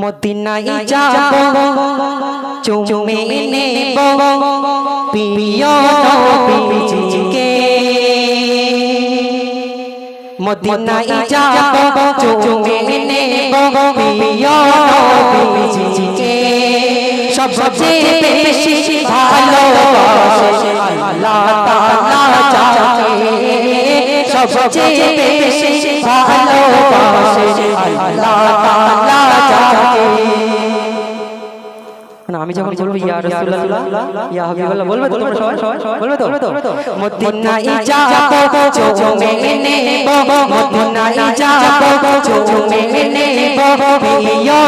মদিনায় যাব। চুমে নেব। প্রিয় নবীজিকে মদিনায় যাব। চুমে নেব। প্রিয় নবীজিকে সবচেয়ে বেশি ভালোবাসে আল্লাহ তাআলা যাকে সবচেয়ে বেশি ভালোবাসে আল্লাহ তাআলা। না আমি যখন বলব ইয়া রাসূলুল্লাহ ইয়া হাবিবাল্লাহ বলবে তো তোমরা সবাই বলবে তো মদিনায় যাব চুমে নেব মদিনায় যাব চুমে নেব প্রিয়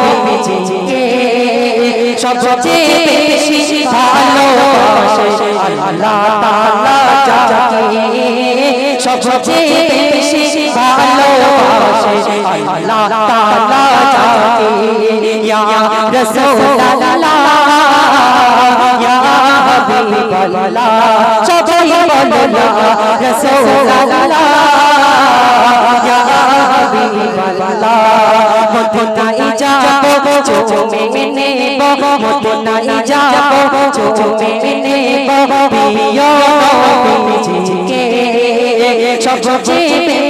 নবীজিকে সবচেয়ে বেশি ভালোবাসে আল্লাহ তাআলা যাকে সবচেয়ে বেশি ভালোবাসে আল্লাহ তাআলা যাকে ইয়া রাসূলুল্লাহ সবাই বলো ইয়া ইয়া হাবিবাল্লাহ মদিনায় যাব চুমে নেব মদিনায় যাব চুমে নেব প্রিয় নবীজিকে সবচেয়ে বেশি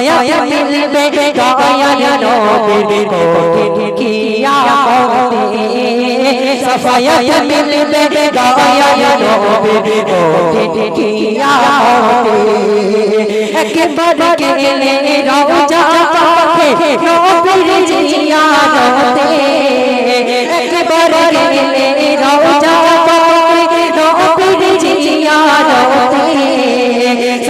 সফায়া মিলবে গায়া নবীর কোটে কিয়ামতে সফায়া মিলবে গায়া নবীর কোটে কিয়ামতে একবার গেলে রওজা পাকে নবীর জিয়ারতে একবার গেলে রওজা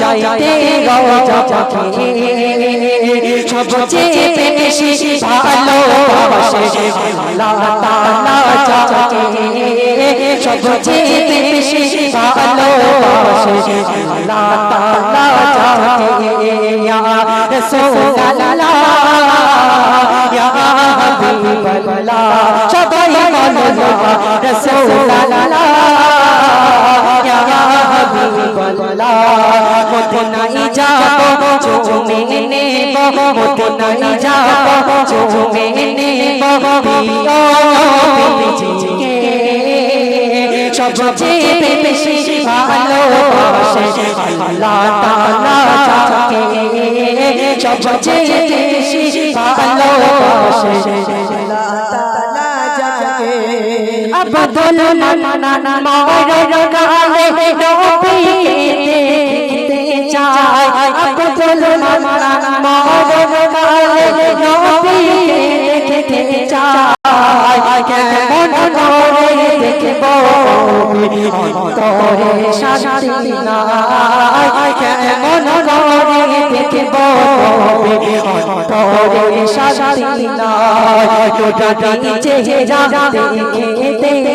যাইতে সবচেয়ে বেশি ভালোবাসে আল্লাহ তাআলা যাকে সবচেয়ে বেশি ভালোবাসে সবাই মদিনায় যাব চুমে নেব মদিনায় যাব চুমে নেব সবচেয়ে বেশি ভালোবাসে আল্লাহ তাআলা যাকে সবচেয়ে বেশি ভালোবাসে আল্লাহ তাআলা যাকে আবদুল মান্নান মওলার গালে নবীকে অন্তরে শান্তি নাই কেমন করে দেখব অন্তরে শান্তি নাই চেহারা দেখে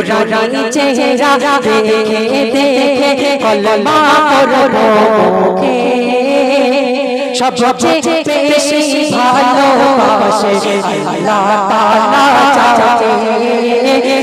টোটাটি চেহারা দেখে দেখে কলমা করব মুখে সবচেয়ে বেশি ভালোবাসে আল্লাহ। তাআলা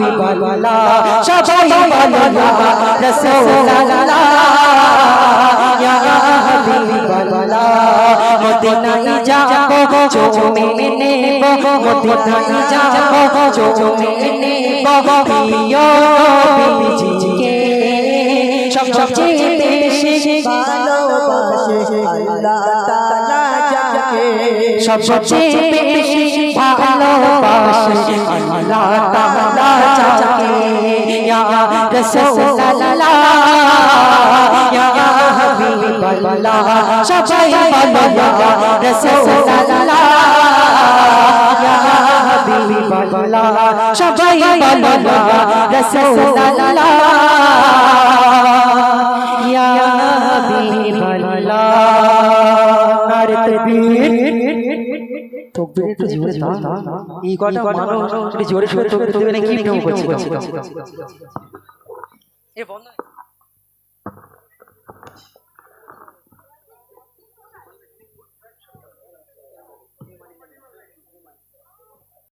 হাবিবাল্লাহ সবাই বলো রাসূলুল্লাহ ইয়া হাবিবাল্লাহ মদিনায় যাব চুমে নেব মদিনায় যাব চুমে নেব প্রিয় বিজিকে সবচেয়ে বেশি ভালোবাসে আল্লাহ সবচেয়ে বেশি ভালোবাসে আল্লাহ তাআলা যাকে ইয়া রাসূলুল্লাহ ইয়া হাবিবাল্লাহ সবাই বলো ইয়া রাসূলুল্লাহ ইয়া হাবিবাল্লাহ সবাই বলো ইয়া রাসূলুল্লাহ তকবীর একটু জোরে দাও এই কটা মানুষ জোরে জোরে তকবীর দেবে না কি করছে এ বন্ধ